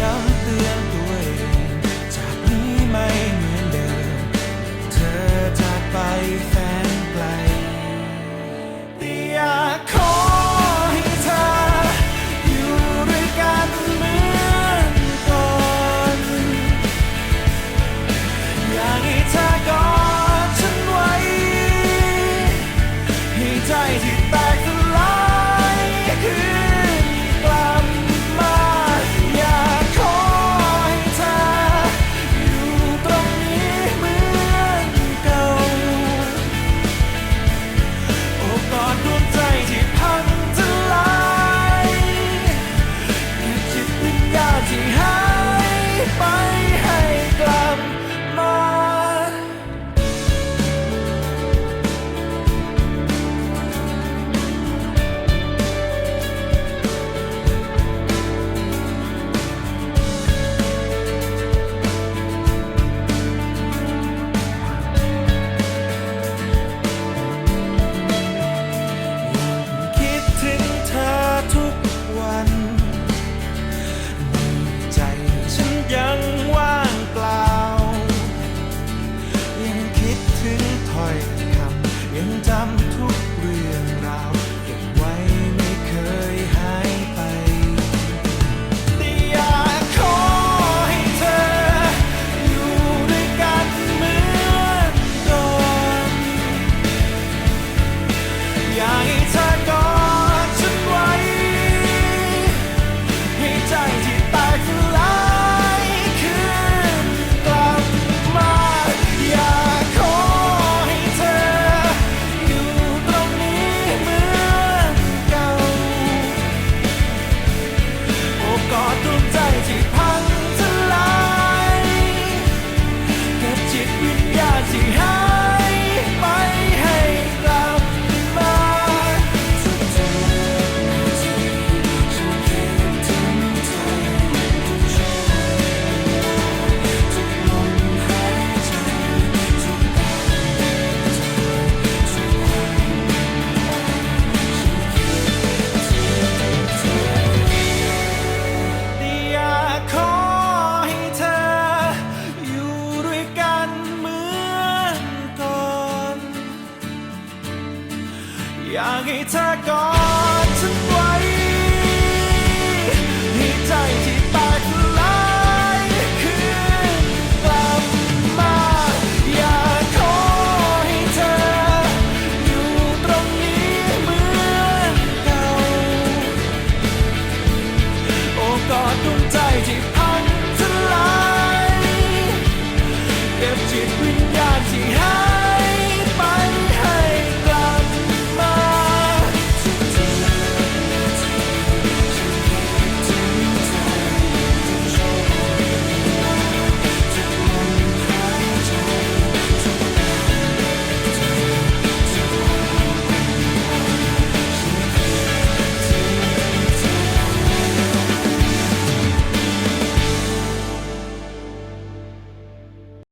ย้ำเตือนตัวเองจากนี้ไม่เหมือนเดิม เธอจาไปแฟน อยากให้เธอกอดฉันไว้ ให้ใจที่ตายสลายคืนกลับมา อยากขอให้เธอ อยู่ตรงนี้เหมือนเก่าอบกอดดวใจที่พังทลายเก็บจิตวิญญาณที่ อยากให้เธอกอดฉันไว้